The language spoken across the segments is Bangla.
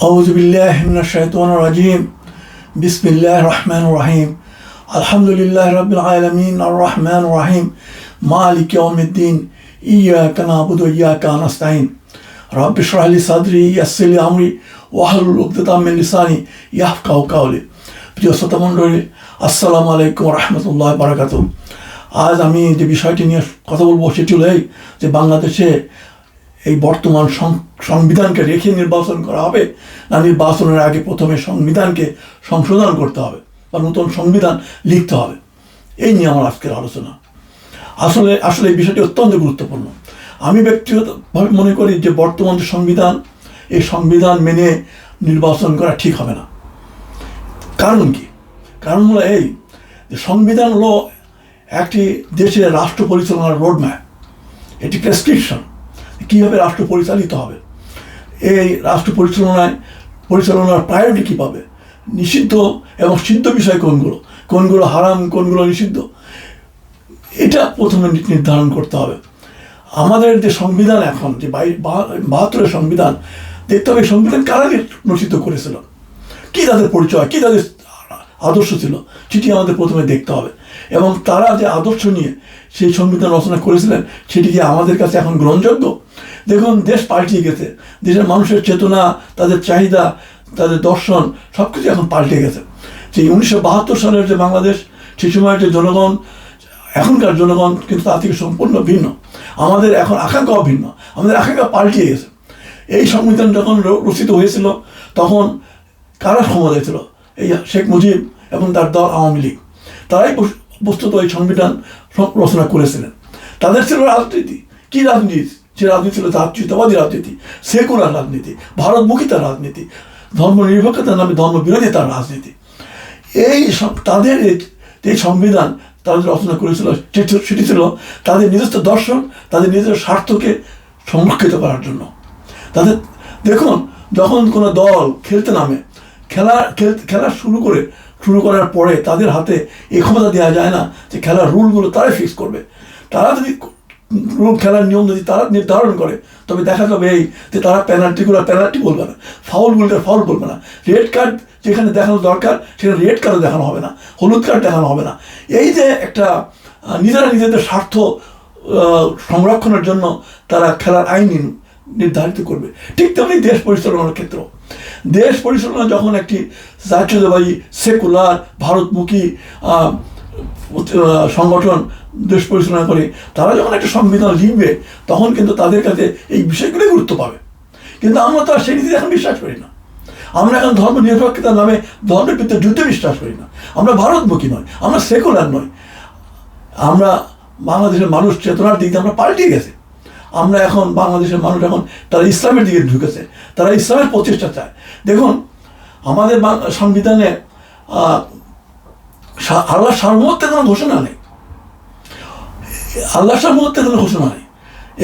أعوذ بالله من الشيطان الرجيم بسم الله الرحمن الرحيم الحمد لله رب العالمين الرحمن الرحيم مالك يوم الدين إياك نعبد وإياك نستعين رب اشرح لي صدري يسر لي أمري واحلل عقدة من لساني يفقهوا قولي প্রিয় শ্রোতা মণ্ডলী আসসালামু আলাইকুম রহমতুল্লাহ বারাকাতু আজ আমি যে বিষয়টি নিয়ে কথা বলবো সেটি হলো এই যে বাংলাদেশে এই বর্তমান সংবিধানকে রেখে নির্বাচন করা হবে, না নির্বাচনের আগে প্রথমে সংবিধানকে সংশোধন করতে হবে বা নতুন সংবিধান লিখতে হবে? এই নিয়ে আমার আজকের আলোচনা। আসলে আসলে এই বিষয়টি অত্যন্ত গুরুত্বপূর্ণ। আমি ব্যক্তিগতভাবে মনে করি যে বর্তমান যে সংবিধান, এই সংবিধান মেনে নির্বাচন করা ঠিক হবে না। কারণ কি? কারণ হলো এই সংবিধান হলো একটি দেশের রাষ্ট্র পরিচালনার রোডম্যাপ এটি প্রেসক্রিপশন কীভাবে রাষ্ট্র পরিচালিত হবে? এই রাষ্ট্র পরিচালনায়, পরিচালনার প্রায়োরিটি কী পাবে? নিষিদ্ধ এবং সিদ্ধ বিষয় কোনগুলো? কোনগুলো হারাম, কোনগুলো নিষিদ্ধ? এটা প্রথমে নির্ধারণ করতে হবে। আমাদের যে সংবিধান এখন, যে বাহাত্তরের সংবিধান, দেখতে হবে সংবিধান কারা রচিত করেছিল? কী তাদের পরিচয়? কী তাদের আদর্শ ছিল। সেটি আমাদের প্রথমে দেখতে হবে। এবং তারা যে আদর্শ নিয়ে সেই সংবিধান রচনা করেছিলেন, সেটি কি আমাদের কাছে এখন গ্রহণযোগ্য? দেখুন, দেশ পাল্টিয়ে গেছে। দেশের মানুষের চেতনা, তাদের চাহিদা, তাদের দর্শন সব কিছু এখন পাল্টে গেছে। সেই উনিশশো বাহাত্তর সালের যে বাংলাদেশ, সেই সময়ের যে জনগণ, এখনকার জনগণ কিন্তু তা থেকে সম্পূর্ণ ভিন্ন। আমাদের এখন আকাঙ্ক্ষাও ভিন্ন। আমাদের আকাঙ্ক্ষা পাল্টিয়ে গেছে। এই সংবিধান যখন রচিত হয়েছিল, তখন কারা ক্ষমতায় ছিল? এই শেখ মুজিব এবং তার দল আওয়ামী লীগ, তারাই বস- বস্তুত এই সংবিধান রচনা করেছিলেন। তাদের ছিল রাজনীতি। কি রাজনীতি? সে রাজনীতি ছিল জাতীয়তাবাদী রাজনীতি, সেকুলার রাজনীতি ভারতমুখিতার রাজনীতি, ধর্ম নিরপেক্ষতার নামে ধর্ম বিরোধিতার রাজনীতি। এই সব- তাদের এই- সংবিধান তাদের রচনা করেছিল সেটি ছিল তাদের নিজস্ব দর্শন, তাদের নিজস্ব স্বার্থকে সংরক্ষিত করার জন্য। তাদের, দেখুন, যখন কোনো দল খেলতে নামে খেলা খেল- খেলা শুরু করে, শুরু করার পরে তাদের হাতে এই ক্ষমতা দেওয়া যায় না যে খেলার রুলগুলো তারাই ফিক্স করবে। তারা যদি রুল খেলার নিয়ম যদি তারা নির্ধারণ করে, তবে দেখা যাবে এই যে তারা পেনাল্টিগুলো পেনাল্টি বলবে না ফাউলগুলোটা ফাউল বলবে না। রেড কার্ড যেখানে দেখানো দরকার, সেখানে রেড কার্ডও দেখানো হবে না, হলুদ কার্ড দেখানো হবে না। এই যে একটা নিজেরা নিজেদের স্বার্থ সংরক্ষণের জন্য তারা খেলার আইন নির্ধারিত করবে। ঠিক তেমনি দেশ পরিচালনার ক্ষেত্র দেশ পরিচালনা যখন একটি জাতীয়তাবাদী সেকুলার, ভারতমুখী সংগঠন দেশ পরিচালনা করে, তারা যখন একটা সংবিধান লিখবে, তখন কিন্তু তাদের কাছে এই বিষয়গুলোই গুরুত্ব পাবে। কিন্তু আমরা তো আর সেই নীতিতে এখন বিশ্বাস করি না। আমরা এখন ধর্ম নিরপেক্ষতার নামে ধর্মের ভিত্তিতে যুদ্ধে বিশ্বাস করি না। আমরা ভারতমুখী নয়, আমরা সেকুলার নয়। আমরা বাংলাদেশের মানুষ চেতনার দিক দিয়ে আমরা পাল্টিয়ে গেছে। আমরা এখন বাংলাদেশের মানুষ এখন তারা ইসলামের দিকে ঢুকেছে, তারা ইসলামের প্রচেষ্টা চায়। দেখুন, আমাদের সংবিধানে আল্লাহ সার্বভৌমত্বের কোনো ঘোষণা নেই। আল্লাহ সার্বভৌমত্বের কোনো ঘোষণা নেই।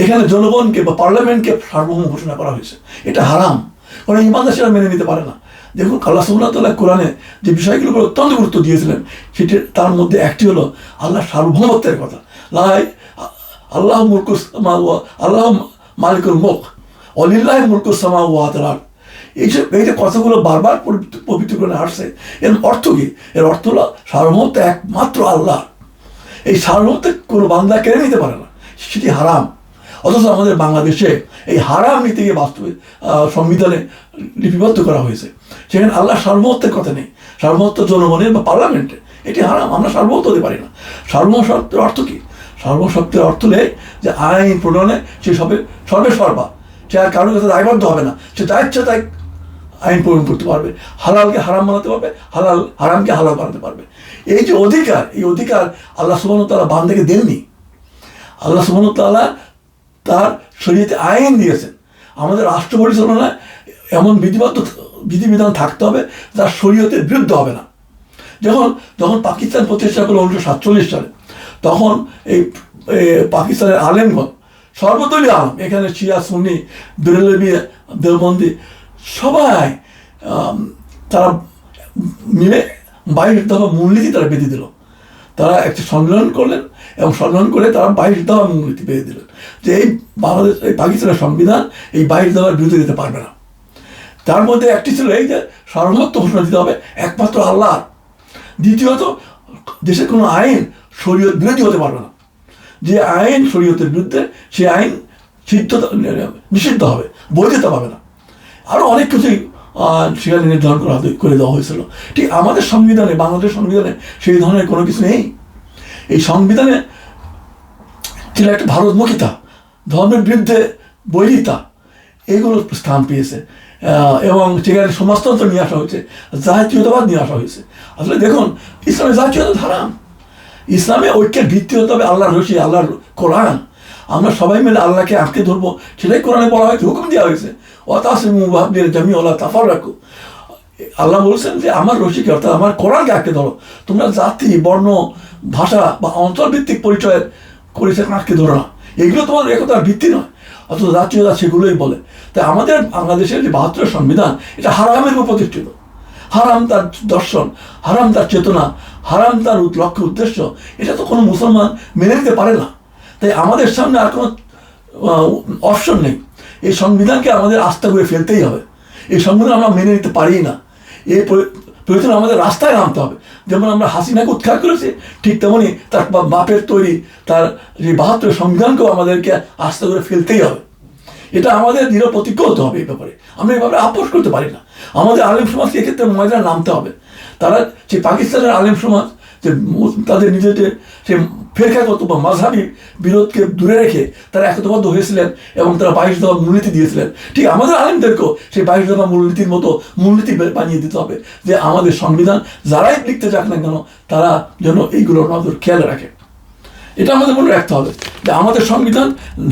এখানে জনগণকে বা পার্লামেন্টকে সার্বভৌম ঘোষণা করা হয়েছে। এটা হারাম। কারণ ইমানদার সেটা মেনে নিতে পারে না। দেখুন, আল্লাহ সুবুল্লাহ কোরআনে যে বিষয়গুলোর উপর অত্যন্ত গুরুত্ব দিয়েছিলেন সেটি তার মধ্যে একটি হলো আল্লাহ সার্বভৌমত্বের কথা। লাই আল্লাহ মুলকুস আল্লাহ মালিকুল মুখ অলিল্লাহ মুলকুস সামা ওয়াতার এইসব এই যে কথাগুলো বারবার পবিত্র- করে আসছে, এর অর্থ কি? এর অর্থ হলো সার্বভৌমত্ব একমাত্র আল্লাহ। এই সার্বভৌমত্ব কোনো বান্দা কেড়ে নিতে পারে না। সেটি হারাম। অথচ আমাদের বাংলাদেশে এই হারাম নীতিকে বাস্তবে সংবিধানে লিপিবদ্ধ করা হয়েছে। সেখানে আল্লাহ সার্বভৌমত্বের কথা নেই। সার্বভৌমত্ব জনগণের বা পার্লামেন্টে এটি হারাম। আমরা সার্বভৌমত্ব হতে পারি না। সার্বভৌম শব্দের অর্থ কি? সার্বভৌম শব্দের অর্থ নেই যে আইন প্রণয়নে সে সবে সর্বে সর্বা সে আর কারোর কাছে দায়বদ্ধ হবে না। সে যা ইচ্ছা তাই আইন প্রয়োগ করতে পারবে। হালালকে হারাম বানাতে পারবে, হালাল হারামকে হালাল বানাতে পারবে। এই যে অধিকার, এই অধিকার আল্লাহ সুবাহ তারা বান্দাকে দেননি। আল্লাহ সুবাহ তালা তার শরীয়তে আইন দিয়েছেন। আমাদের রাষ্ট্র পরিচালনায় এমন বিধিবদ্ধ বিধিবিধান থাকতে হবে যা শরীয়তের বিরুদ্ধে হবে না। যখন যখন পাকিস্তান প্রতিষ্ঠা করল উনিশশো সাতচল্লিশ সালে তখন এই পাকিস্তানের আলেমগণ সর্বদলীয় আলম, এখানে শিয়া, সুন্নি বেরেলবি দেওবন্দি, সবাই তারা মিলে বাইশ দফা মূলনীতি তারা বেঁধে দিল। তারা একটা সম্মেলন করলেন এবং সম্মেলন করে তারা বাইশ দফা মূলনীতি বেঁধে দিলেন যে এই বাংলাদেশ, এই পাকিস্তানের সংবিধান এই বাইশ দফার বিরুদ্ধে দিতে পারবে না। তার মধ্যে একটি ছিল এই যে সার্বভৌমত্ব ঘোষণা দিতে হবে, একমাত্র আল্লাহ। দ্বিতীয়ত, দেশের কোনো আইন শরীয়ত বিরোধী হতে পারবে না। যে আইন শরীয়তের বিরুদ্ধে সেই আইন সিদ্ধ নিষিদ্ধ হবে বৈধতা পাবে না। আরও অনেক কিছুই সেখানে নির্ধারণ করা করে দেওয়া হয়েছিল। ঠিক আমাদের সংবিধানে বাংলাদেশ সংবিধানে সেই ধরনের কোনো কিছু নেই। এই সংবিধানে ছিল একটা ভারতমুখিতা, ধর্মের বিরুদ্ধে বৈরিতা এগুলো স্থান পেয়েছে। এবং সেখানে সমাজতন্ত্র নিয়ে আসা হয়েছে, জাতীয়তাবাদ নিয়ে আসা হয়েছে। আসলে দেখুন ইসলামের জাতীয়তা হারাম। ইসলামে ঐক্যের ভিত্তি হতে হবে আল্লাহর রশি, আল্লাহর কোরআন। আমরা সবাই মিলে আল্লাহকে আঁকতে ধরবো। সেটাই কোরআনে বলা হয়েছে, হুকুম দেওয়া হয়েছে। অতাসিমু ভাবলির জামি আল্লাহ তাফার রাখো আল্লাহ বলছেন যে, আমার রসিকে অর্থাৎ আমার কোরআনকে আঁকতে ধরো। তোমরা জাতি, বর্ণ, ভাষা বা অঞ্চলভিত্তিক পরিচয়ের করেছে আঁকতে ধরো না। এগুলো তোমার একতার ভিত্তি নয়। অথচ জাতীয়তা সেগুলোই বলে। তাই আমাদের বাংলাদেশের যে বাহাত্তরের সংবিধান, এটা হারামের উপর প্রতিষ্ঠিত। হারাম তার দর্শন, হারাম তার চেতনা, হারাম তার লক্ষ্য উদ্দেশ্য, এটা তো কোনো মুসলমান মেনে নিতে পারে না। তাই আমাদের সামনে আর কোনো অপশন নেই। এই সংবিধানকে আমাদের আস্থা করে ফেলতেই হবে। এই সংবিধান আমরা মেনে নিতে পারি না। এই প্রয়োজন আমাদের রাস্তায় নামতে হবে। যেমন আমরা হাসিনাকে উৎখাত করেছি, ঠিক তেমনই তার বাপের তৈরি, তার যে বাহাত্তর সংবিধানকেও আমাদেরকে আস্থা করে ফেলতেই হবে। এটা আমাদের দৃঢ় প্রতিজ্ঞ হতে হবে এই ব্যাপারে। এই ব্যাপারে আপোষ করতে পারি না। আমাদের আলেম সমাজকে এক্ষেত্রে ময়দানে নামতে হবে। তারা যে পাকিস্তানের আলেম সমাজ, যে তাদের নিজেদের সে ফেরকাগত বা মাঝহাবি বিরোধকে দূরে রেখে তারা একতাবদ্ধ হয়েছিলেন এবং তারা বাইশ দফা মূলনীতি দিয়েছিলেন। ঠিক আমাদের আলেমদেরকেও সেই বাইশ দফা মূলনীতির মতো মূলনীতি বানিয়ে দিতে হবে যে আমাদের সংবিধান যারাই লিখতে যাক না কেন, তারা যেন এইগুলোর নজর খেয়াল রাখে। এটা আমাদের মনে রাখতে হবে যে আমাদের সংবিধান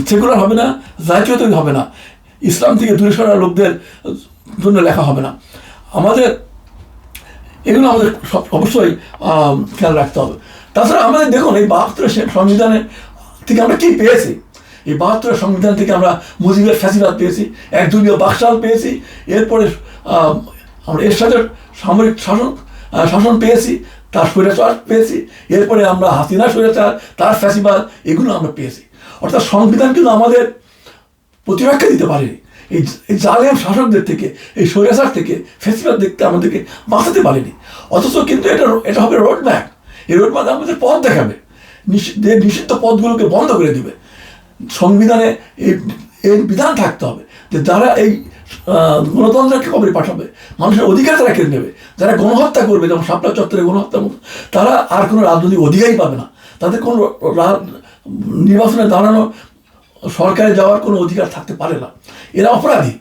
সেকুলার হবে না জাতীয়তাই হবে না ইসলাম থেকে দূরে সরা লোকদের জন্য লেখা হবে না। আমাদের এগুলো আমাদের অবশ্যই খেয়াল রাখতে হবে। তাছাড়া আমাদের দেখুন এই বাহাত্তর সংবিধানের থেকে আমরা কি পেয়েছি? এই বাহাত্তর সংবিধান থেকে আমরা মুজিবের ফ্যাসিবাদ পেয়েছি একদলীয় বাকশাল পেয়েছি এরপরে আম, আমরা এর সাথে সামরিক শাসন শাসন পেয়েছি তার স্বৈরাচার পেয়েছি। এরপরে আমরা হাসিনা স্বৈরাচার, তার ফ্যাসিবাদ, এগুলো আমরা পেয়েছি। অর্থাৎ সংবিধান কিন্তু আমাদের প্রতিরক্ষা দিতে পারেনি। এই জালেম শাসকদের থেকে, এই স্বৈরাচার থেকে ফেসিবাদ দেখতে আমাদেরকে বাঁচাতে পারেনি। অথচ কিন্তু এটা এটা হবে রোড ম্যাপ এই রোড ম্যাপ আমাদের পথ দেখাবে। নিষি- নিষিদ্ধ পথগুলোকে বন্ধ করে দিবে। সংবিধানে এই বিধান থাকতে হবে। যে যারা এই গণতন্ত্রকে কবরে পাঠাবে, মানুষের অধিকার তারা কেড়ে নেবে। যারা গণহত্যা করবে, যেমন শাপলা চত্বরে গণহত্যা মতো তারা আর কোনো রাজনৈতিক অধিকারই পাবে না। তাদের কোনো নির্বাচনে দাঁড়ানো সরকারে যাওয়ার কোনো অধিকার থাকতে পারে না। এরা অপরাধী।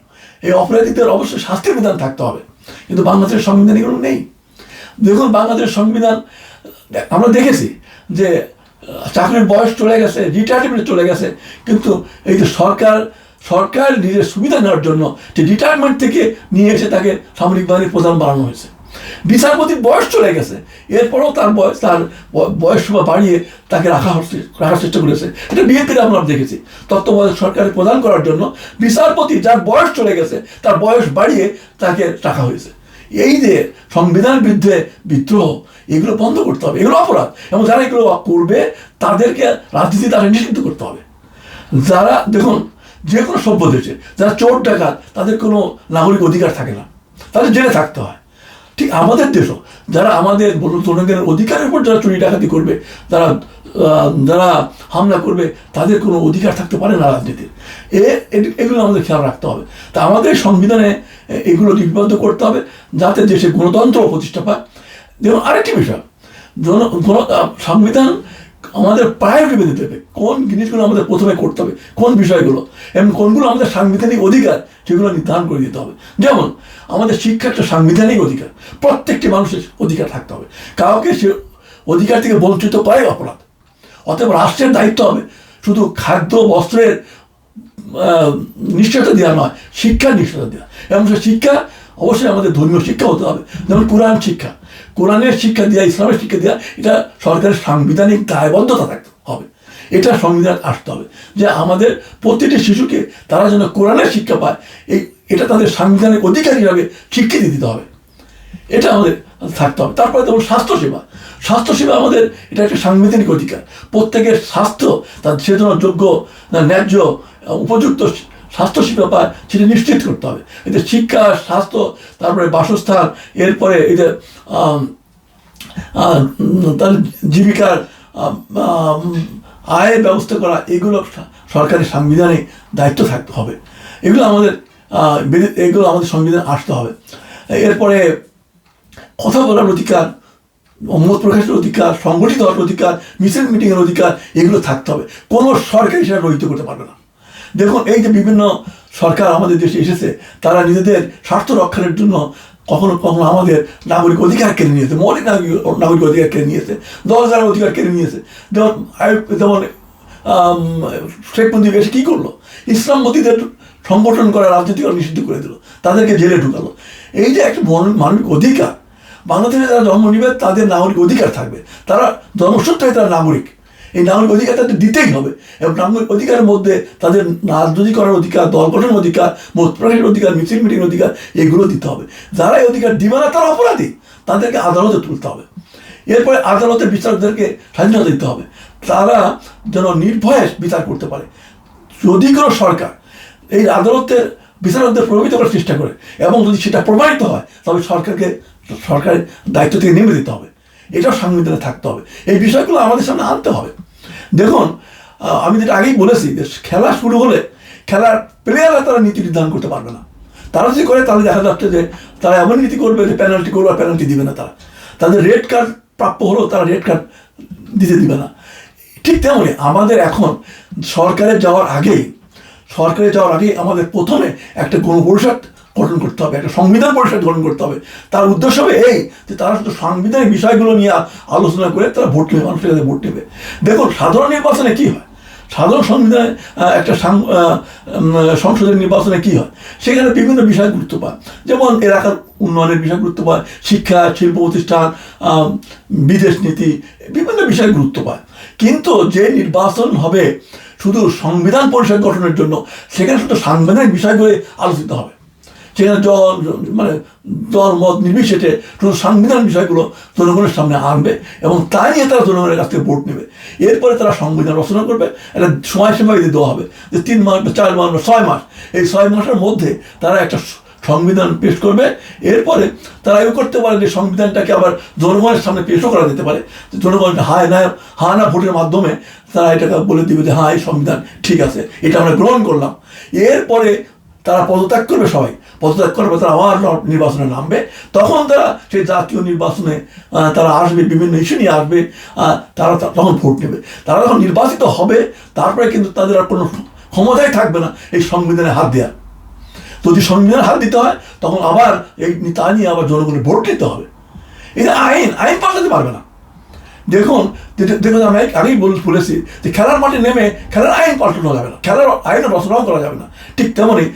এই অপরাধীদের অবশ্যই শাস্তির বিধান থাকতে হবে। কিন্তু বাংলাদেশের সংবিধান এগুলো নেই। দেখুন, বাংলাদেশের সংবিধান, আমরা দেখেছি যে চাকরির বয়স চলে গেছে রিটায়ারমেন্ট চলে গেছে, কিন্তু এই যে সরকার সরকার নিজের সুবিধা নেওয়ার জন্য যে রিটায়ারমেন্ট থেকে নিয়ে এসে তাকে সামরিক বাহিনীর প্রধান বানানো হয়েছে। বিচারপতির বয়স চলে গেছে। এরপরও তার বয়স তার বয়স বাড়িয়ে তাকে রাখা রাখার চেষ্টা করেছে। এটা বিএনপির আমরা দেখেছি। তত্ত্বাবধায়ক সরকারের প্রদান করার জন্য বিচারপতি যার বয়স চলে গেছে, তার বয়স বাড়িয়ে তাকে রাখা হয়েছে। এই যে সংবিধান বিরুদ্ধে বিদ্রোহ, এগুলো বন্ধ করতে হবে। এগুলো অপরাধ। এবং যারা এগুলো করবে, তাদেরকে রাজনীতি তারা নিষিদ্ধ করতে হবে। যারা, দেখুন যে কোনো সভ্য দেশে যারা চোর ডাকাত তাদের কোনো নাগরিক অধিকার থাকে না। তাদের জেলে থাকতে হয়। ঠিক আমাদের দেশও যারা আমাদের তরুণদের অধিকারের উপর যারা চুরি ডাকাতি করবে আহ, যারা হামলা করবে তাদের কোনো অধিকার থাকতে পারে না রাজনীতির। এ এগুলো আমাদের খেয়াল রাখতে হবে। তা আমাদের সংবিধানে এগুলো লিপিবদ্ধ করতে হবে যাতে দেশে গণতন্ত্র প্রতিষ্ঠা পায়। দেখুন আরেকটি বিষয় সংবিধান আমাদের প্রায়োরিটি বেঁধে দেবে কোন জিনিসগুলো আমাদের প্রথমে করতে হবে? কোন বিষয়গুলো? এবং কোনগুলো আমাদের সাংবিধানিক অধিকার? সেগুলো নির্ধারণ করে দিতে হবে। যেমন, আমাদের শিক্ষা একটা সাংবিধানিক অধিকার। প্রত্যেকটি মানুষের অধিকার থাকতে হবে। কাউকে সে অধিকার থেকে বঞ্চিত করাই অপরাধ। অতএব রাষ্ট্রের দায়িত্ব হবে শুধু খাদ্য, বস্ত্রের নিশ্চয়তা দেওয়া নয়, শিক্ষার নিশ্চয়তা দেওয়া। এবং সে শিক্ষা, অবশ্যই আমাদের ধর্মীয় শিক্ষা হতে হবে। যেমন কোরআন শিক্ষা। কোরআনের শিক্ষা দেওয়া ইসলামের শিক্ষা দেওয়া এটা সরকারের সাংবিধানিক দায়বদ্ধতা থাকতে হবে। এটা সংবিধান আসতে হবে যে আমাদের প্রতিটি শিশুকে তারা যেন কোরআনের শিক্ষা পায়, এই এটা তাদের সাংবিধানিক অধিকার হিসাবে স্বীকৃতি দিতে হবে। এটা আমাদের থাকতে হবে। তারপরে যেমন স্বাস্থ্যসেবা। স্বাস্থ্যসেবা আমাদের এটা একটা সাংবিধানিক অধিকার। প্রত্যেকের স্বাস্থ্য তার সে জন্য যোগ্য ন্যায্য, উপযুক্ত স্বাস্থ্য সেবা পায় সেটা নিশ্চিত করতে হবে। এদের শিক্ষা, স্বাস্থ্য, তারপরে বাসস্থান, এরপরে এদের তার জীবিকার আয়ের ব্যবস্থা করা, এগুলো সরকারের সরকারি সাংবিধানিক দায়িত্ব থাকতে হবে। এগুলো আমাদের এগুলো আমাদের সংবিধানে আসতে হবে। এরপরে কথা বলার অধিকার, মত প্রকাশের অধিকার, সংগঠিত হওয়ার অধিকার, মিছিল মিটিংয়ের অধিকার, এগুলো থাকতে হবে। কোনো সরকার সেটা রহিত করতে পারবে না। দেখুন, এই যে বিভিন্ন সরকার আমাদের দেশে এসেছে, তারা নিজেদের স্বার্থ রক্ষার জন্য কখনো কখনো আমাদের নাগরিক অধিকার কেড়ে নিয়েছে। মৌলিক নাগরিক অধিকার কেড়ে নিয়েছে, দল যারা অধিকার কেড়ে নিয়েছে। যেমন যেমন শেখ মুজিব এসে কী করল? ইসলামপন্থীদের সংগঠন করা রাজনীতি করা নিষিদ্ধ করে দিল, তাদেরকে জেলে ঢুকালো। এই যে একটা মানবিক অধিকার, বাংলাদেশে যারা জন্ম নিবে, তাদের নাগরিক অধিকার থাকবে। তারা জন্মসূত্রে তারা নাগরিক। এই নাগরিক অধিকার তাদের দিতেই হবে এবং নাগরিক অধিকারের মধ্যে তাদের রাজনীতি করার অধিকার, দল গঠনের অধিকার, মত প্রকাশের অধিকার, মিছিল মিটিংয়ের অধিকার, এগুলো দিতে হবে। যারা এই অধিকার দিবে না, তারা অপরাধী। তাদেরকে আদালতে তুলতে হবে। এরপরে আদালতের বিচারকদেরকে স্বাধীনতা দিতে হবে। তারা যেন নির্ভয়ে বিচার করতে পারে। যদি কোনো সরকার এই আদালতের বিচারকদের প্রভাবিত করার চেষ্টা করে এবং যদি সেটা প্রমাণিত হয়, তবে সরকারকে, সরকারের দায়িত্ব থেকে নেমে দিতে হবে। এটাও সংবিধানে থাকতে হবে। এই বিষয়গুলো আমাদের সামনে আনতে হবে। দেখুন আমি যেটা আগেই বলেছি যে খেলা শুরু হলে খেলার প্লেয়াররা তারা নীতি নির্ধারণ করতে পারবে না। তারা যদি করে, তাহলে দেখা যাচ্ছে যে তারা এমন নীতি করবে যে পেনাল্টি করবে আর পেনাল্টি দিবে না তারা। তাদের রেড কার্ড প্রাপ্য হলেও তারা রেড কার্ড দিতে দিবে না। ঠিক তেমনি আমাদের এখন সরকারে যাওয়ার আগেই, সরকারে যাওয়ার আগেই আমাদের প্রথমে একটা গণপরিষদ গঠন করতে হবে, একটা সংবিধান পরিষদ গঠন করতে হবে। তার উদ্দেশ্য হবে এই, যে তারা শুধু সাংবিধানিক বিষয়গুলো নিয়ে আলোচনা করে তারা ভোট নেবে, মানুষের কাছে ভোট নেবে। দেখুন, সাধারণ নির্বাচনে কী হয়? সাধারণ সংবিধানে একটা সংসদের নির্বাচনে কী হয়? সেখানে বিভিন্ন বিষয় গুরুত্ব পায়। যেমন এলাকার উন্নয়নের বিষয় গুরুত্ব পায়, শিক্ষা, শিল্প প্রতিষ্ঠান বিদেশ নীতি, বিভিন্ন বিষয় গুরুত্ব পায়। কিন্তু যে নির্বাচন হবে শুধু সংবিধান পরিষদ গঠনের জন্য, সেখানে শুধু সাংবিধানিক বিষয়গুলো আলোচিত হবে। সেখানে দল মানে দল মত নির্বিশেষে শুধু সংবিধান বিষয়গুলো জনগণের সামনে আনবে এবং তাই নিয়ে তারা জনগণের কাছ থেকে ভোট নেবে। এরপরে তারা সংবিধান রচনা করবে, একটা সময়সীমা দেওয়া হবে যে তিন মাস বা চার মাস বা ছয় মাস। এই ছয় মাসের মধ্যে তারা একটা সংবিধান পেশ করবে। এরপরে তারা এও করতে পারে যে সংবিধানটাকে আবার জনগণের সামনে পেশও করা যেতে পারে। জনগণ হায় না হা না ভোটের মাধ্যমে তারা এটাকে বলে দিবে যে হ্যাঁ এই সংবিধান ঠিক আছে, এটা আমরা গ্রহণ করলাম। এরপরে তারা পদত্যাগ করবে সবাই। পদত্যাগ পর তারা আবার নির্বাচনে নামবে। তখন তারা সেই জাতীয় নির্বাচনে তারা আসবে, বিভিন্ন ইস্যু নিয়ে আসবে তারা তখন ভোট নেবে। তারা যখন নির্বাচিত হবে, তারপরে কিন্তু তাদের আর কোনো ক্ষমতাই থাকবে না এই সংবিধানে হাত দেওয়ার যদি সংবিধানে হাত দিতে হয়, তখন আবার এই তা নিয়ে আবার জনগণের ভোট নিতে হবে। এই আইন আইন পাল্টাতে পারবে না। দেখুন দেখুন আমি আগেই বল বলেছি যে খেলার মাঠে নেমে খেলার আইন পাল্টানো যাবে না। খেলার আইন রচনাও করা যাবে না। ঠিক তেমনই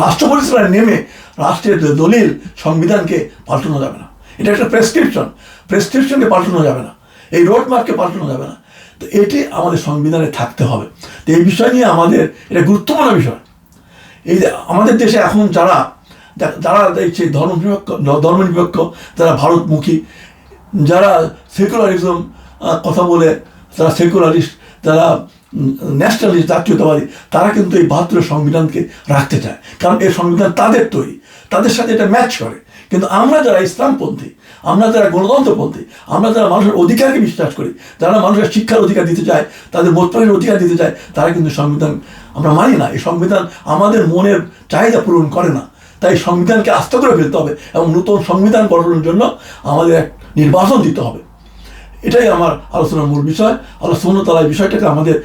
রাষ্ট্র পরিচালনায় নেমে রাষ্ট্রের দলিল, সংবিধানকে পাল্টানো যাবে না। এটা একটা প্রেসক্রিপশন প্রেসক্রিপশনকে পাল্টানো যাবে না। এই রোড মার্ককে পাল্টানো যাবে না। তো এটি আমাদের সংবিধানে থাকতে হবে। তো এই বিষয় নিয়ে আমাদের এটা গুরুত্বপূর্ণ বিষয়। এই যে আমাদের দেশে এখন যারা যারা দেখছে ধর্ম নিরপেক্ষ ধর্ম নিরপেক্ষ যারা ভারতমুখী যারা সেকুলারিজম কথা বলে, যারা সেকুলারিস্ট, যারা ন্যাশনালিস্ট, জাতীয়তাবাদী, তারা কিন্তু এই বাহাত্তরের সংবিধানকে রাখতে চায়। কারণ এই সংবিধান তাদের তৈরি, তাদের সাথে এটা ম্যাচ করে। কিন্তু আমরা যারা ইসলামপন্থী, আমরা যারা গণতন্ত্রপন্থী, আমরা যারা মানুষের অধিকারকে বিশ্বাস করি, যারা মানুষের শিক্ষার অধিকার দিতে চায়, তাদের মত অধিকার দিতে চায়, তারা কিন্তু সংবিধান আমরা মানি না। এই সংবিধান আমাদের মনের চাহিদা পূরণ করে না। তাই সংবিধানকে আস্থ করে ফেলতে হবে এবং নতুন সংবিধান গঠনের জন্য আমাদের এক নির্বাচন দিতে হবে। এটাই আমার আলোচনার মূল বিষয়। আল্লাহ সুমনতালা এই বিষয়টাকে আমাদের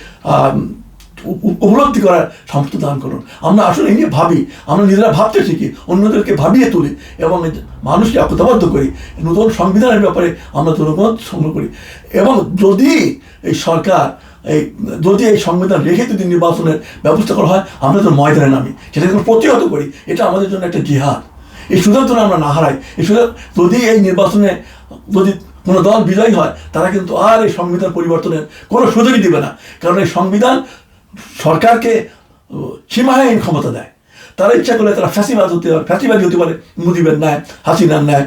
উপলব্ধি করার সামর্থ্য দান করুন। আমরা আসলে এই নিয়ে ভাবি। আমরা নিজেরা ভাবতে শিখি, অন্যদেরকে ভাবিয়ে তুলি এবং মানুষকে একতাবদ্ধ করি। নতুন সংবিধানের ব্যাপারে আমরা জনগণ সংগ্রহ করি। এবং যদি এই সরকার, এই, যদি এই সংবিধান রেখে যদি নির্বাচনের ব্যবস্থা করা হয়, আমরা তো ময়দানে নামি। সেটাকে প্রতিহত করি। এটা আমাদের জন্য একটা জিহাদ। এই সুযোগ আমরা না হারাই, এই সুযোগ যদি এই নির্বাচনে যদি কোনো দল বিজয়ী হয়, তারা কিন্তু আর এই সংবিধান পরিবর্তনের কোনো সুযোগই দিবে না। কারণ এই সংবিধান সরকারকে সীমাহীন ক্ষমতা দেয়। তারা ইচ্ছা করলে তারা ফ্যাসিবাদ হতে পারে, ফ্যাসিবাদী হতে পারে মুজিবের ন্যায়, হাসিনার ন্যায়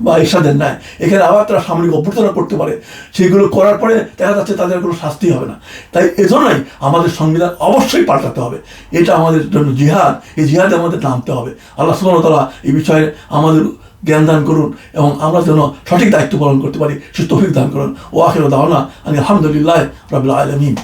বা এরশাদের ন্যায়। এখানে আবার তারা সামরিক অভ্যর্থনা করতে পারে। সেগুলো করার পরে দেখা যাচ্ছে তাদের কোনো শাস্তি হবে না। তাই এজন্যই আমাদের সংবিধান অবশ্যই পাল্টাতে হবে। এটা আমাদের জন্য জিহাদ। এই জিহাদে আমাদের নামতে হবে। আল্লাহ সুবহানাহু ওয়া এই বিষয়ে আমাদের জ্ঞান দান করুন এবং আমরা যেন সঠিক দায়িত্ব পালন করতে পারি সে তৌফিক দান করুন। ও আখের দাওয়ানা আমি আলহামদুলিল্লাহ রাবিল আলমিন।